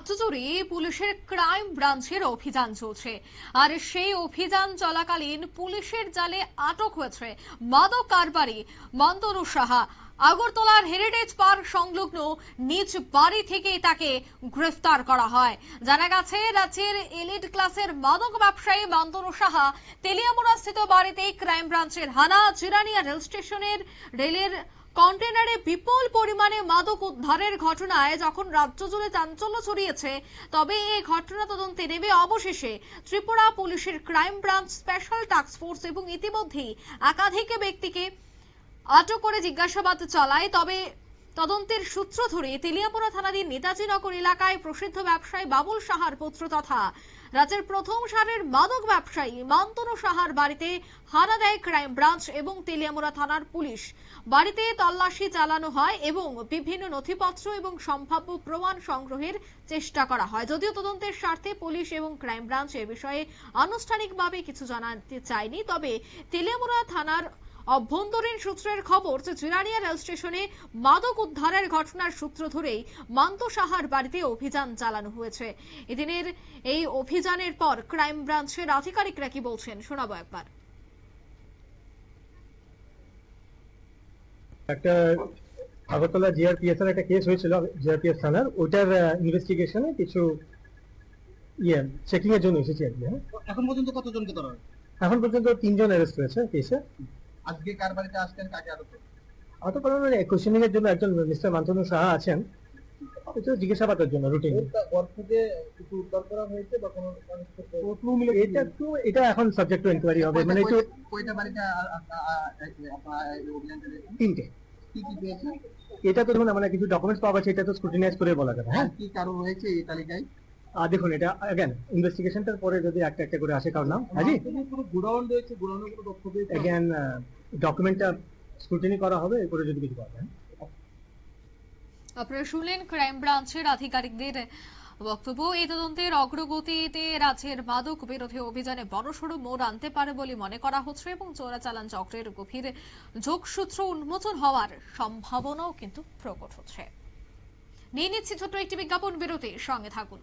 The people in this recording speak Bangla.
রাজ্য জুড়ে পুলিশের ক্রাইম ব্রাঞ্চের অভিযান চলছে। আর সেই অভিযান চলাকালীন পুলিশের জালে আটক হয়েছে মাদক কারবারি মন্তনু সাহা। আগরতলার হেরিটেজ পার্ক সংলগ্ন নিজ বাড়ি থেকে তাকে গ্রেফতার করা হয়। জানা গেছে, রাজ্যের এলিট ক্লাসের মাদক ব্যবসায়ী মন্তনু সাহা তেলিয়ামুড়া স্থিত বাড়িতে ক্রাইম ব্রাঞ্চের হানা জিরানিয়া রেল স্টেশনের রেলের কন্টেনারে বিপুল পরিমাণে মাদক উদ্ধারের ঘটনায় যখন রাজ্য জুড়ে চাঞ্চল্য ছড়িয়েছে, তবে এই ঘটনা তদন্তে নেমে অবশেষে ত্রিপুরা পুলিশের crime branch special task force এবং ইতিমধ্যেই একাধিক ব্যক্তিকে আটক করে জিজ্ঞাসাবাদ চালায়। তবে তদন্তের সূত্র ধরে তেলিয়াপুরা থানাধীন নেতাজিনগর এলাকায় প্রসিদ্ধ ব্যবসায়ী বাবুল সাহার পুত্র তথা রাজ্যের প্রথম সারের মাদক ব্যবসায়ী মান্তনু সাহার বাড়িতে হানা দেয় ক্রাইম ব্রাঞ্চ এবং তেলিয়ামুড়া থানার পুলিশ। বাড়িতে তল্লাশি চালানো হয় এবং বিভিন্ন নথিপত্র এবং সম্ভাব্য প্রমাণ সংগ্রহের চেষ্টা করা হয়। যদিও তদন্তের স্বার্থে পুলিশ এবং ক্রাইম ব্রাঞ্চ এ বিষয়ে আনুষ্ঠানিকভাবে কিছু জানাতে চায়নি, তবে তেলিয়ামুড়া থানার অভ্যন্তরীণ সূত্রের খবর যে জিরানিয়া রেল স্টেশনে মাদক উদ্ধারের ঘটনার সূত্র ধরেই মান্ত সাহার বাড়িতে অভিযান চালানো হয়েছে। এদিনের এই অভিযানের পর ক্রাইম ব্রাঞ্চের আধিকারিকরা কি বলছেন শোনাবো একবার। একটা আগরতলা জিআরপিএস এর একটা কেস হয়েছিল জিআরপিএস থানার। ওটার ইনভেস্টিগেশনে কিছু ইয়ে চেকিং এর জন্য এসেছি আর কি হ্যাঁ। এখন পর্যন্ত কতজনকে ধরা এখন পর্যন্ত তিনজন অ্যারেস্ট হয়েছে কেসে। আজকে কার বাড়িতে আসছেন কাকে কোশ্চেনিং এর জন্য একজন মিস্টার মান্তনু সাহা আছেন। এটা জিজ্ঞাসাবাদের জন্য রুটিন তা- কিছু উদ্ধার করা হয়েছে বা কোনো এটা একটু এটা এখন সাবজেক্ট টু এনকোয়ারি হবে। মানে একটু কয়টা- বাড়িতে? তিনটে। এটা তো ধরুন মানে কিছু ডকুমেন্টস পাওয়া গেছে এটা তো স্ক্রুটিনাইজ করে বলা যাবে হ্যাঁ? কি কারণ রয়েছে এই তালিকায়? আর দেখুন এটা অ্যাগেন ইনভেস্টিগেশনটার পরে যদি একটা একটা করে আসে কারোর নাম হাজি কোনো গোডাউন রয়েছে গোডাউনের কোনো তথ্য অ্যাগেন ডকুমেন্টটা স্ক্রুটিনি করা হবে, এরপরে যদি কিছু পাওয়া যায়। আপনারা শুনলেন ক্রাইম ব্রাঞ্চের আধিকারিকদের বক্তব্য। এই তদন্তের অগ্রগতিতে রাজ্যের মাদক অভিযানে বড়সড় মোড় আনতে পারে বলে মনে করা হচ্ছে এবং চোরাচালান চক্রের গভীর যোগসূত্র উন্মোচন হওয়ার সম্ভাবনাও কিন্তু প্রকট হচ্ছে। নিয়ে নিচ্ছি ছোট্ট একটি বিজ্ঞাপন বিরতি সঙ্গে থাকুন।